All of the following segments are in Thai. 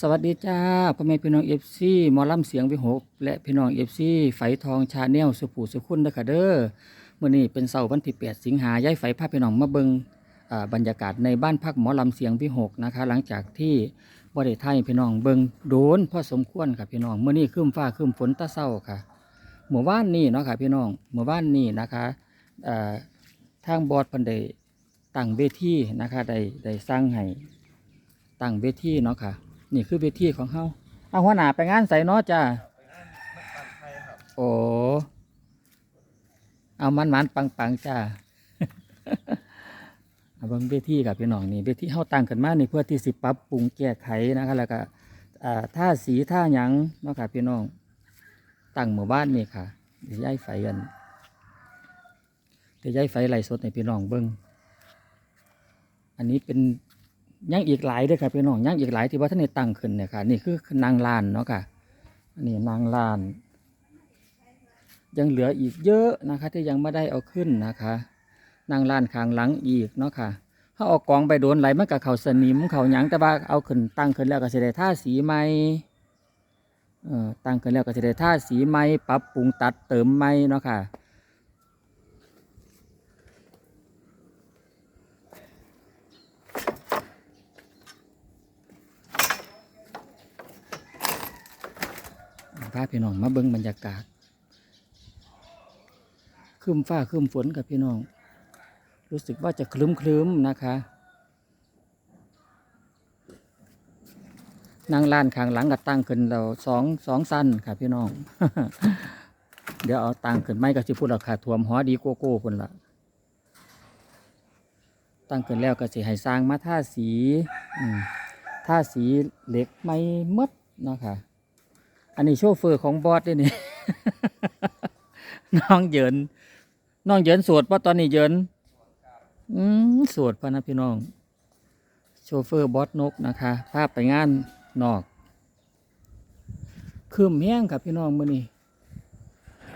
สวัสดีจ้าพ่อแม่พี่น้องเอฟซีหมอลำเสียงวิหกและพี่น้องเอฟซีไฝทองชาแนลสุผูสุขุนเด้อค่ะเด้อเมื้อนี้เป็นเสาร์วันที่8สิงหาย้ายไฝพาพพี่น้องมาเบิงบรรยากาศในบ้านพักหมอลำเสียงวิหกนะคะ หลังจากที่บ่ได้ไทยพี่น้องเบิงโดนพอสมควรค่ะพี่น้องเมื้อนี้ครึ้มฟ้าครึ้มฝนตะเศร้าค่ะเมื่อวานนี้เนาะค่ะพี่น้องเมื่อวานนี้นะคะทางบอร์ดพิ่นได้ตั้งเวทีนะคะได้ได้สร้างให้ตั้งเวทีเนาะค่ะ นี่คือเวทีของเฮาเอาหัวหน้าไปงานใส่เนาะจ้าโอ้เอามันมันปังปังๆจ้าเอาเบิ่งเวทีกับพี่น้องนี่เวทีเฮาตั้งขึ้นมานี่เพื่อที่สิปรับปรุงแก้ไขนะคะแล้วก็อ่าท่าสีท่าหยังเนาะค่ะพี่น้องตั้งหมู่บ้านนี่ค่ะเดี๋ยวย้ายไฟกันเดี๋ยวย้ายไฟไล่สดให้พี่น้องเบิ่งอันนี้เป็น ยังอีกหลายเด้วยครับพี่น้องยังอีกหลายที่ว่าท่านได้ตั้งขึ้นเนี่ยค่ะ นี่คือนางลานเนาะค่ะนนี้นางลาน ยังเหลืออีกเยอะนะคะ ที่ยังไม่ได้เอาขึ้นนะคะ นางลานข้างหลังอีกเนาะค่ะถ้าเอากองไปโดนไหลมันกับเขาสนิมเขาหยังแต่ว่าเอาขึ้นตั้งขึ้นแล้วก็จะได้ท่าสีใหม่เอ่อตั้งขึ้นแล้วก็จะได้ท่าสีใหม่ปรับปรุงตัดเติมใหม่เนาะค่ะ พาพี่น้องมาเบิ่งบรรยากาศครึ้มฟ้าครึ้มฝนกับพี่น้อง รู้สึกว่าจะคลึ้มคลึ้มๆนะคะนางลานข้างหลังกับตั้งขึ้นเราสองสองสั้นค่ะพี่น้อง เดี๋ยวเอาตั้งขึ้นไม่ก็สิพูดราคาถ่วมหอดีโกโก้คนละตั้งขึ้นแล้วก็สิให้สร้างมาท่าสีท่าสีเหล็กไม่มดนะค่ะ อันนี้โชเฟอร์ของบอสด้วยนี่ น้องเหยินน้องเหยินสวดป่ะตอนนี้เหยินอืมสวดพะนะพี่น้อง โชเฟอร์บอสนกนะคะพาพไปงานนอกคืมแห้งครับพี่น้องมื้อนี้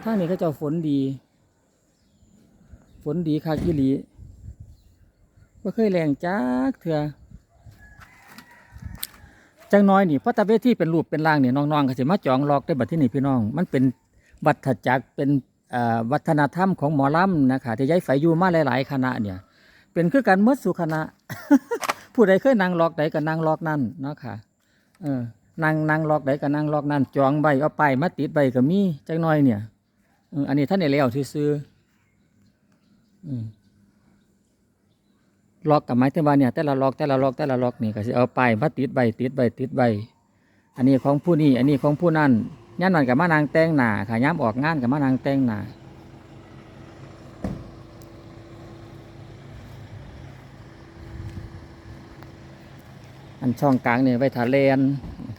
ท่านี้ก็จ้าฝนดี ฝนดีคักยี่หลีว่าเคยแรงจักเถื่อ จังน้อยนี่เพราะตาเวทีเป็นรูปเป็นร่างนี่น้องๆก็สิมาจองลอกได้บัดที่นี่พี่น้อง มันเป็นวัฏจักรเป็นวัฒนธรรมของหมอลำนะคะที่ย้ายไฟอยู่มาหลาย ๆ คณะเนี่ย เป็นคือการเมื่อสู่คณะ ผู้ใดเคยนั่งลอกใดก็นั่งลอกนั่นเนาะค่ะเออนั่งนั่งลอกใดก็นั่งลอกนั่นจองใบเอาไปมาติดใบก็มีจังน้อยเนี่ยอันนี้ท่านได้แล้วซื่ออืม ล็อกกับไม้ที่ว่าเนี่ยแต่ละล็อกแต่ละล็อกแต่ละล็อกนี่ก็สิเอาไปายมาติดใบติดใบติดใบอันนี้ของผู้นี้อันนี้ของผู้นั้นย่านนั่นกับมานางแต่งหนาค่ะย้ำออกงานกับมานางแต่งหนาอันช่องกลางเนี่ยไว้ถาเลน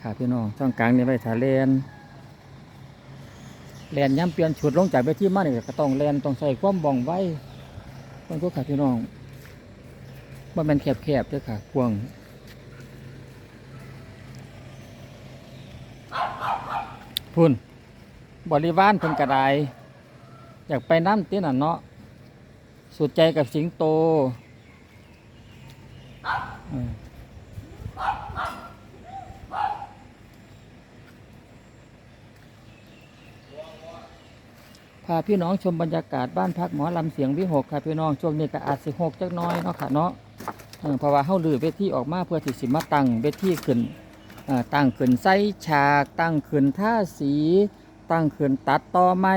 ค่ะพี่น้องช่องกลางเนี่ยไว้ถาเลนแลนย้ำเปลี่ยนชุดลงจากเวทีมาเนี่ยก็ต้องแลนต้องใส่ความบ่องไว้ต้องก็ค่ะพี่น้อง ว่ามันแคบๆด้วยค่ะพวงพุ่นบริวารเพิ่นกระไดอยากไปน้ำตีน่ะเนาะสุดใจกับสิงโตพาพี่น้องชมบรรยากาศบ้านพักหมอลำเสียงวิหกค่ะพี่น้องช่วงนี้ก็อาจสิหกจักน้อยเนาะค่ะเนาะ เพราะว่าเฮาลือเวทีออกมาเพื่อที่สิมาตั้งเวทีขึ้นตั้งขึ้นใส่ฉากตั้งขึ้นท่าสีตั้งขึ้นตัดต่อไม้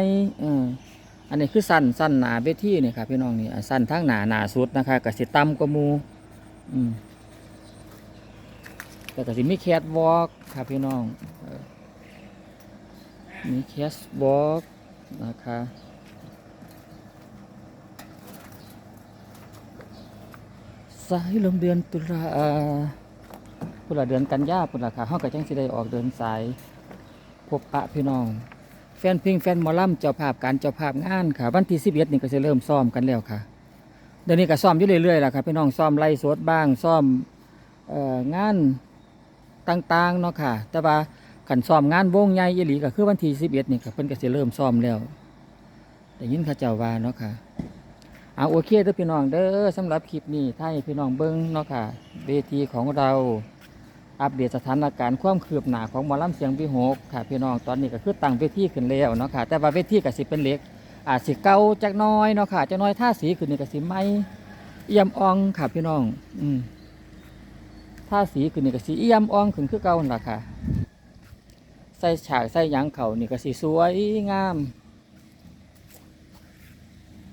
อันนี้คือสั้นสั้นหนาเวทีนี่ครับพี่น้องนี่สั้นทั้งหนาหนาสุดนะคะก็สิต่ำกว่ามูอแต่ก็สิมีแคทวอล์กครับพี่น้องมีแคทวอล์กนะคะ สายลมเดือนตุลาปุระเดือนกันยาปุระค่ะเฮาก็จังสิได้ออกเดินสาย พบปะพี่น้อง แฟนเพลงแฟนหมอลำเจ้าภาพการเจ้าภาพงานค่ะ วันที่11นี่ก็จะเริ่มซ้อมกันแล้วค่ะ เดี๋ยวนี้ก็ซ้อมอยู่เรื่อยๆล่ะครับพี่น้องซ้อมไล่สดบ้างซ้อมเอ่องานต่างๆเนาะค่ะ แต่ว่าขันซ้อมงานวงใหญ่อีหลีก็คือวันที่11นี่ก็เพิ่นก็สิเริ่มซ้อมแล้วได้ยินเขาเจ้าว่าเนาะค่ะ เอาโอเคเด้อพี่น้องเด้อสำหรับคลิปนี้ถ้าให้พี่น้องเบิ้งเนาะค่ะเวทีของเราอัปเดตสถานการณ์ความคืบหน้าของหมอลำเสียงวิหกค่ะพี่น้องตอนนี้ก็คือตั้งเวทีขึ้นแล้วเนาะค่ะแต่ว่าเวทีก็สิเป็นเหล็กอาจสิเก่าจักน้อยเนาะค่ะจักน้อยท่าสีขึ้นนี่ก็สิไม่เอี่ยมอ่องค่ะพี่น้อง อืมท่าสีขึ้นนี่ก็สิเอี่ยมอ่องขึ้นคือเก่านั่นล่ะค่ะ ใส่ฉากใส่ยังเขานี่ก็สิสวยงาม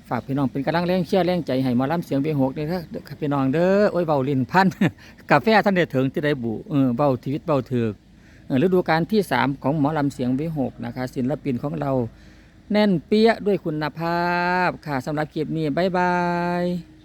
ฝากพี่น้องเป็นกำลังแรงเชียร์แรงใจให้หมาล้ำเสียงเบียงหกนี่ครับพี่น้องเด้อโอ้ยเบาลินพันกาแฟท่านได้ถึงที่ได้บุเออเบาทีวิตเบาถือกเอฤดูกาลที่สามของหมอลำเสียงเบียงหกนะคะศิลปินของเราแน่นเปี้ยด้วยคุณภาพค่ะสำหรับคลิปนี้บ๊ายบาย